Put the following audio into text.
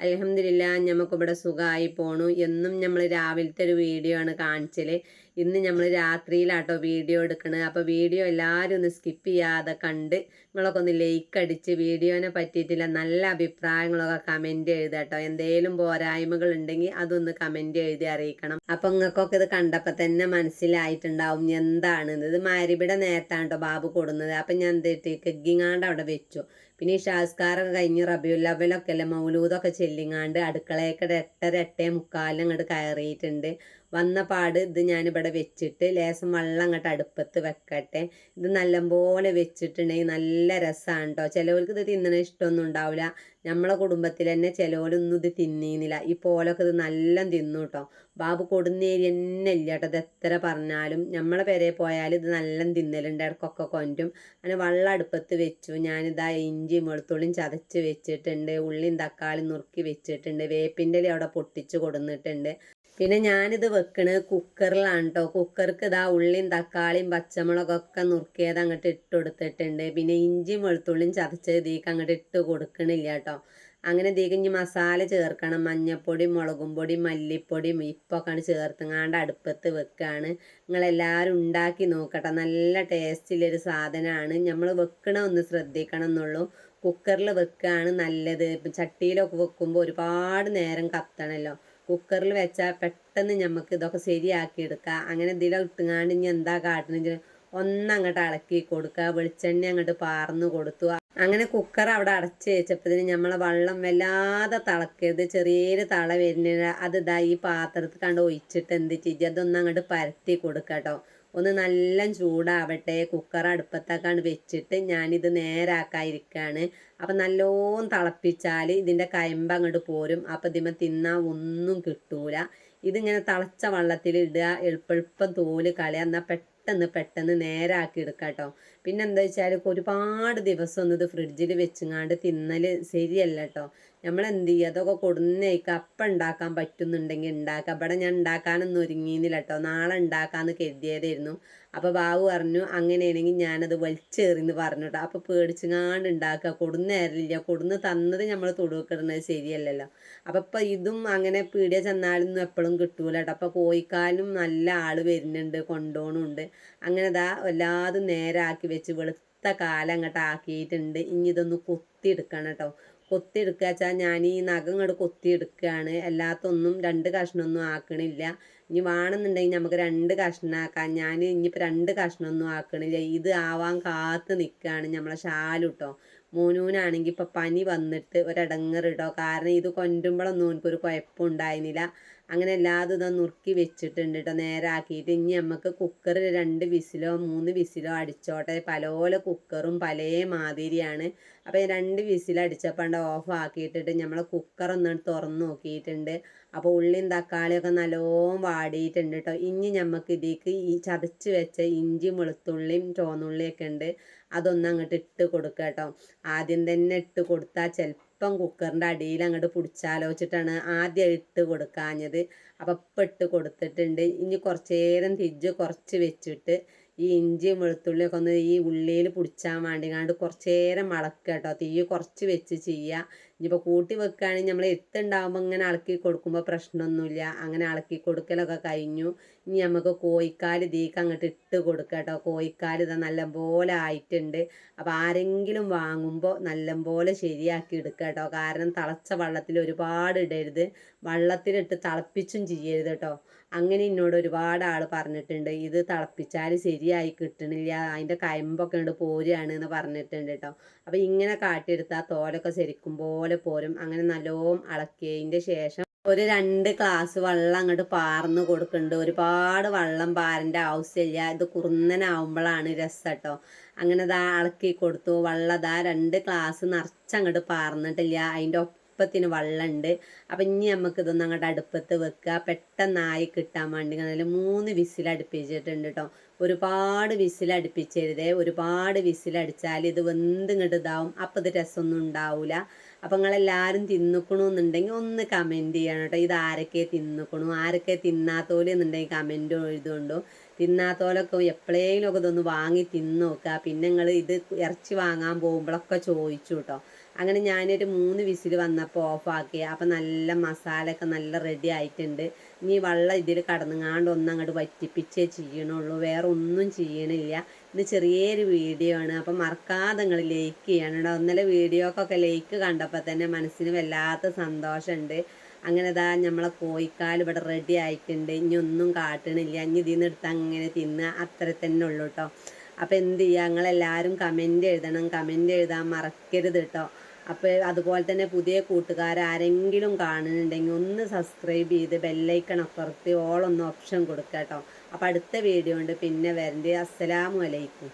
അലഹമില്ല നമുക്കിവിടെ സുഖമായി പോണു. എന്നും നമ്മൾ രാവിലത്തെ ഒരു വീഡിയോ ആണ് കാണിച്ചത് ഇന്ന് നമ്മൾ രാത്രിയിലാട്ടോ വീഡിയോ എടുക്കണത് അപ്പോൾ വീഡിയോ എല്ലാവരും ഒന്ന് സ്കിപ്പ് ചെയ്യാതെ കണ്ട് നിങ്ങളൊക്കെ ഒന്ന് ലൈക്ക് അടിച്ച് വീഡിയോനെ പറ്റിയിട്ടില്ല നല്ല അഭിപ്രായങ്ങളൊക്കെ കമന്റ് എഴുതാട്ടോ. എന്തേലും പോരായ്മകൾ ഉണ്ടെങ്കിൽ അതൊന്ന് കമന്റ് എഴുതി അറിയിക്കണം. അപ്പോൾ നിങ്ങൾക്കൊക്കെ ഇത് കണ്ടപ്പോൾ തന്നെ മനസ്സിലായിട്ടുണ്ടാവും എന്താണ് ഇത് മാരിബിടെ നേരത്താണ് ബാബു കൊടുന്നത്. അപ്പം ഞാൻ എന്തിട്ട് കെഗ്ഗിങ്ങാണ്ട് അവിടെ വെച്ചു. പിന്നെ ഈ ഷാസ്കാരൊക്കെ കഴിഞ്ഞ് റബിയുൽ അവലൊക്കെ അല്ലേ? മൗലൂദൊക്കെ ചെല്ലിങ്ങാണ്ട് അടുക്കളയൊക്കെ എട്ടര എട്ടേ മുക്കാലിന് അങ്ങോട്ട് കയറിയിട്ടുണ്ട്. വന്ന പാട് ഇത് ഞാനിവിടെ വെച്ചിട്ട് ലേശം വെള്ളം അങ്ങോട്ട് അടുപ്പത്ത് വെക്കട്ടെ. ഇത് നല്ലപോലെ വെച്ചിട്ടുണ്ടെങ്കിൽ നല്ല രസമാണ് കേട്ടോ ചിലവർക്ക് ഇത് തിന്നണ ഇഷ്ടമൊന്നും ഉണ്ടാവില്ല നമ്മളെ കുടുംബത്തിൽ തന്നെ ചിലവരൊന്നും ഇത് തിന്നീന്നില്ല. ഈ പോലൊക്കെ ഇത് നല്ല തിന്നു കേട്ടോ ബാബു കൊടുന്നേരി തന്നെ ഇല്ല കേട്ടോ എത്ര പറഞ്ഞാലും നമ്മളെ പേരെ പോയാൽ ഇത് നല്ല തിന്നലുണ്ട്. ഇടക്കൊക്കെ കൊണ്ടും. അങ്ങനെ വെള്ളം അടുപ്പത്ത് വെച്ചു. ഞാനിതാ ഇഞ്ചി വെളുത്തുള്ളിയും ചതച്ച് വെച്ചിട്ടുണ്ട്. ഉള്ളിയും തക്കാളിയും നുറുക്കി വെച്ചിട്ടുണ്ട്. വേപ്പിന്റെ അവിടെ പൊട്ടിച്ച് കൊടുന്നിട്ടുണ്ട്. പിന്നെ ഞാനിത് വെക്കണത് കുക്കറിലാണ് കേട്ടോ കുക്കർക്ക് ഇതാ ഉള്ളിയും തക്കാളിയും പച്ചമുളകൊക്കെ നുറുക്കിയത് അങ്ങോട്ട് ഇട്ട് കൊടുത്തിട്ടുണ്ട്. പിന്നെ ഇഞ്ചിയും വെളുത്തുള്ളിയും ചതച്ചത് ഇതിലേക്ക് അങ്ങോട്ട് ഇട്ട് കൊടുക്കണില്ല കേട്ടോ അങ്ങനെ ഇതിലേക്ക് ഇനി മസാല ചേർക്കണം. മഞ്ഞപ്പൊടി മുളകും പൊടി മല്ലിപ്പൊടിയും ഇപ്പൊക്കെയാണ് ചേർത്തുങ്ങാണ്ട് അടുപ്പത്ത് വെക്കുകയാണ് നിങ്ങളെല്ലാവരും ഉണ്ടാക്കി നോക്കട്ടെ. നല്ല ടേസ്റ്റിലൊരു സാധനമാണ്. നമ്മൾ വെക്കണ ഒന്ന് ശ്രദ്ധിക്കണം എന്നുള്ളൂ. കുക്കറിൽ വെക്കുകയാണ് നല്ലത്. ചട്ടിയിലൊക്കെ വെക്കുമ്പോൾ ഒരുപാട് നേരം കത്തണമല്ലോ കുക്കറിൽ വെച്ചാൽ പെട്ടെന്ന് നമുക്ക് ഇതൊക്കെ ശരിയാക്കി എടുക്കാം അങ്ങനെ എന്തെങ്കിലും ഇട്ടുങ്ങാണ്ട് ഇനി എന്താ കാട്ടണമെങ്കിൽ ഒന്നങ്ങോട്ട് ഇളക്കി കൊടുക്കുക വെളിച്ചെണ്ണ അങ്ങോട്ട് പാർന്നു കൊടുത്തു. അങ്ങനെ കുക്കർ അവിടെ അടച്ച് വെച്ചപ്പോഴത്തേന് നമ്മളെ വെള്ളം വല്ലാതെ തിളക്കരുത്. ചെറിയൊരു തള വരുന്നില്ല. അത് ഇതാ ഈ പാത്രത്തിൽ കണ്ട് ഒഴിച്ചിട്ട് എന്ത് ചെയ്യുക അതൊന്നങ്ങോട്ട് പരത്തി കൊടുക്കാം കേട്ടോ ഒന്ന് നല്ല ചൂടാവട്ടെ കുക്കർ അടുപ്പത്തേക്കാണ് വെച്ചിട്ട് ഞാനിത് നേരാക്കാതിരിക്കുകയാണ് അപ്പം നല്ലോണം തിളപ്പിച്ചാൽ ഇതിന്റെ കയമ്പ് അങ്ങോട്ട് പോരും. അപ്പം ഇതിമ തിന്നാൻ ഒന്നും കിട്ടൂല. ഇതിങ്ങനെ തിളച്ച വെള്ളത്തിൽ ഇടുക എളുപ്പം തോൽ കളയുക എന്നാൽ പെട്ടെന്ന് പെട്ടെന്ന് പെട്ടെന്ന് നേരാക്കി എടുക്കുക കേട്ടോ പിന്നെ എന്താ വെച്ചാൽ ഒരുപാട് ദിവസം ഒന്നും ഇത് ഫ്രിഡ്ജിൽ വെച്ചുങ്ങാണ്ട് തിന്നൽ ശരിയല്ല കേട്ടോ നമ്മൾ എന്ത് ചെയ്യുക അതൊക്കെ കൊടുന്നേക്ക് അപ്പം ഉണ്ടാക്കാൻ പറ്റുന്നുണ്ടെങ്കിൽ ഉണ്ടാക്കാം ഇവിടെ ഞാൻ ഉണ്ടാക്കാനൊന്നും ഒരുങ്ങിയിരുന്നില്ല കേട്ടോ നാളെ ഉണ്ടാക്കാമെന്ന് കരുതിയതായിരുന്നു. അപ്പോൾ ബാബു പറഞ്ഞു അങ്ങനെയാണെങ്കിൽ ഞാനത് വലിച്ചേറിന്ന് പറഞ്ഞു കേട്ടോ അപ്പോൾ പേടിച്ചുങ്ങാണ്ട് ഉണ്ടാക്കുക കൊടുന്നേരില്ല കൊടുന്ന് തന്നത് നമ്മൾ തൊടുവെക്കിടുന്നത് ശരിയല്ലല്ലോ. അപ്പോൾ ഇപ്പൊ ഇതും അങ്ങനെ പീടിയ ചെന്നാലൊന്നും എപ്പോഴും കിട്ടൂല കേട്ടോ അപ്പോൾ കോഴിക്കാലും നല്ല ആൾ വരുന്നുണ്ട് കൊണ്ടോണുണ്ട്. അങ്ങനെ ഇതാ വല്ലാതെ നേരാക്കി വെച്ച് വെളുത്ത കാലം അങ്ങോട്ട് ആക്കിയിട്ടുണ്ട്. ഇനി ഇതൊന്ന് കൊത്തിയെടുക്കണം കേട്ടോ കൊത്തിയെടുക്കുക വെച്ചാൽ ഞാൻ ഈ നഖം ഇങ്ങോട്ട് കൊത്തിയെടുക്കുകയാണ്. അല്ലാത്തൊന്നും രണ്ട് കഷ്ണമൊന്നും ആക്കണില്ല. ഇനി വേണമെന്നുണ്ടെങ്കിൽ നമുക്ക് രണ്ട് കഷ്ണമാക്കാം ഞാൻ ഇനിയിപ്പോൾ രണ്ട് കഷ്ണമൊന്നും ആക്കണില്ല. ഇത് ആവാൻ കാത്ത് നിൽക്കുകയാണ് നമ്മളെ ഷാലുട്ടോ മോനൂനാണെങ്കിൽ ഇപ്പം പനി വന്നിട്ട് ഒരടങ്ങറിടോ കാരണം ഇത് കൊണ്ടുമ്പോഴൊന്നും എനിക്കൊരു കുഴപ്പമുണ്ടായിരുന്നില്ല അങ്ങനെ എല്ലാതും ഇതാ നുറുക്കി വെച്ചിട്ടുണ്ട് കേട്ടോ നേരാക്കിയിട്ട് ഇനി നമുക്ക് കുക്കറിൽ രണ്ട് വിസിലോ മൂന്ന് വിസിലോ അടിച്ചോട്ടെ. പലോല കുക്കറും പല മാതിരിയാണ്. അപ്പോൾ രണ്ട് വിസിൽ അടിച്ചപ്പോൾ ഓഫ് ആക്കിയിട്ടിട്ട് നമ്മൾ കുക്കർ ഒന്ന് തുറന്ന് നോക്കിയിട്ടുണ്ട്. അപ്പോൾ ഉള്ളിയും തക്കാളിയൊക്കെ നല്ലോണം വാടിയിട്ടുണ്ട് കേട്ടോ ഇനി നമുക്ക് ഇതിലേക്ക് ഈ ചതച്ച് വെച്ച ഇഞ്ചിയും വെളുത്തുള്ളിയും ചോന്നുള്ളിയൊക്കെ ഉണ്ട് അതൊന്ന് അങ്ങോട്ട് ഇട്ട് കൊടുക്കുക കേട്ടോ ആദ്യം തന്നെ ഇട്ട് കൊടുത്താൽ ചിലപ്പോൾ ഇപ്പം കുക്കറിന്റെ അടിയിൽ അങ്ങോട്ട് പിടിച്ചാലോചിച്ചിട്ടാണ് ആദ്യം ഇട്ട് കൊടുക്കാഞ്ഞത്. അപ്പം ഇപ്പം ഇട്ട് കൊടുത്തിട്ടുണ്ട്. ഇനി കുറച്ചേരം തിരിച്ച് കുറച്ച് വെച്ചിട്ട് ഈ ഇഞ്ചിയും വെളുത്തുള്ളിയൊക്കെ ഒന്ന് ഈ ഉള്ളിയിൽ പിടിച്ചാൻ വേണ്ടിങ്ങാണ്ട് കുറച്ച് നേരം വളക്കുക കേട്ടോ തീ കുറച്ച് വെച്ച് ചെയ്യുക ഇനിയിപ്പോൾ കൂട്ടി വെക്കുകയാണെങ്കിൽ നമ്മൾ എത്തുണ്ടാകുമ്പോൾ ഇങ്ങനെ ഇളക്കി കൊടുക്കുമ്പോൾ പ്രശ്നമൊന്നുമില്ല. അങ്ങനെ ഇളക്കി കൊടുക്കലൊക്കെ കഴിഞ്ഞു. ഇനി നമുക്ക് കോഴിക്കാൽ ഇതിലേക്ക് അങ്ങോട്ട് ഇട്ട് കൊടുക്കുക കേട്ടോ. കോഴിക്കാൽ ഇതാ നല്ലപോലെ ആയിട്ടുണ്ട്. അപ്പോൾ ആരെങ്കിലും വാങ്ങുമ്പോൾ നല്ലപോലെ ശരിയാക്കി എടുക്കുക കേട്ടോ. കാരണം തിളച്ച വെള്ളത്തിൽ ഒരുപാട് ഇടരുത്. വെള്ളത്തിലിട്ട് തിളപ്പിച്ചും ചെയ്യരുത് കേട്ടോ. അങ്ങനെ എന്നോട് ഒരുപാട് ആൾ പറഞ്ഞിട്ടുണ്ട്. ഇത് തിളപ്പിച്ചാൽ ശരിയായി കിട്ടണില്ല. അതിന്റെ കയമ്പൊക്കെ ഉണ്ട് പോരുകയാണ് എന്ന് പറഞ്ഞിട്ടുണ്ട് കേട്ടോ. അപ്പോൾ ഇങ്ങനെ കാട്ടിയെടുത്താൽ തോലൊക്കെ ശരിക്കും പോലെ പോരും. അങ്ങനെ നല്ലോം ഇളക്കിയതിന്റെ ശേഷം ഒരു രണ്ട് ഗ്ലാസ് വെള്ളം അങ്ങോട്ട് പാർന്ന് കൊടുക്കുന്നുണ്ട് ഒരുപാട് വെള്ളം പാരന്റെ ആവശ്യമില്ല. ഇത് കുറുന്നനാവുമ്പോഴാണ് രസം കേട്ടോ അങ്ങനെ ദാ അളക്കി കൊടുത്തു. വെള്ളം ദാ രണ്ട് ഗ്ലാസ് നിറച്ചങ്ങോട്ട് പാർന്നിട്ടില്ല. അതിന്റെ ഒപ്പത്തിന് വെള്ളമുണ്ട് അപ്പം ഇനി നമുക്ക് ഇതൊന്നും അങ്ങോട്ട് അടുപ്പത്ത് വെക്കുക. പെട്ടെന്നായി കിട്ടാൻ വേണ്ടി അതിൽ മൂന്ന് വിസിൽ അടുപ്പിച്ചിട്ടുണ്ട് കേട്ടോ ഒരുപാട് വിസിൽ അടുപ്പിച്ചരുതേ. ഒരുപാട് വിസിലടിച്ചാൽ ഇത് വെന്തിങ്ങോട്ട് ഇതാവും. അപ്പം ഇത് രസമൊന്നും ഉണ്ടാവില്ല അപ്പം നിങ്ങളെല്ലാവരും തിന്നുക്കണമെന്നുണ്ടെങ്കിൽ ഒന്ന് കമന്റ് ചെയ്യണം കേട്ടോ. ഇത് ആരൊക്കെ തിന്നിക്കണു? ആരൊക്കെ തിന്നാത്തോലെന്നുണ്ടെങ്കിൽ കമന്റ് എഴുതുകൊണ്ടു. തിന്നാത്തോലൊക്കെ എപ്പോഴേലും ഒക്കെ ഇതൊന്ന് വാങ്ങി തിന്ന് നോക്കുക പിന്നെ നിങ്ങൾ ഇത് ഇറച്ചി വാങ്ങാൻ പോകുമ്പോഴൊക്കെ ചോദിച്ചു കേട്ടോ അങ്ങനെ ഞാനൊരു മൂന്ന് വിസിൽ വന്നപ്പോൾ ഓഫാക്കി അപ്പം നല്ല മസാലയൊക്കെ നല്ല റെഡി ആയിട്ടുണ്ട്. ഇനി വെള്ളം ഇതിൽ കടന്നുങ്ങാണ്ട് ഒന്ന് അങ്ങോട്ട് വറ്റിപ്പിച്ചേ ചെയ്യണുള്ളൂ. വേറെ ഒന്നും ചെയ്യണില്ല. ഇത് ചെറിയൊരു വീഡിയോ ആണ്. അപ്പം മറക്കാതെ നിങ്ങൾ ലൈക്ക് ചെയ്യണം കേട്ടോ ഇന്നലെ വീഡിയോക്കൊക്കെ ലൈക്ക് കണ്ടപ്പോൾ തന്നെ മനസ്സിന് വല്ലാത്ത സന്തോഷമുണ്ട് അങ്ങനെ നമ്മളെ കോഴിക്കാൽ ഇവിടെ റെഡി ആയിട്ടുണ്ട്. ഇനി ഒന്നും കാട്ടണില്ല. ഇനി ഇതിൽ നിന്ന് എടുത്ത് അങ്ങനെ തിന്നുക അത്ര തന്നെ ഉള്ളൂ കേട്ടോ അപ്പോൾ എന്ത് ചെയ്യുക ഞങ്ങളെല്ലാവരും കമന്റ് എഴുതണം. കമന്റ് എഴുതാൻ മറക്കരുത് കേട്ടോ അപ്പോൾ അതുപോലെ തന്നെ പുതിയ കൂട്ടുകാർ ആരെങ്കിലും കാണുന്നുണ്ടെങ്കിൽ ഒന്ന് സബ്സ്ക്രൈബ് ചെയ്ത് ബെല്ലൈക്കൺ അപ്പുറത്ത് ഓളൊന്ന് ഓപ്ഷൻ കൊടുക്കുക കേട്ടോ അപ്പോൾ അടുത്ത വീഡിയോ ഉണ്ട്. പിന്നെ വരണ്ടേ. അസ്സലാമു അലൈക്കും.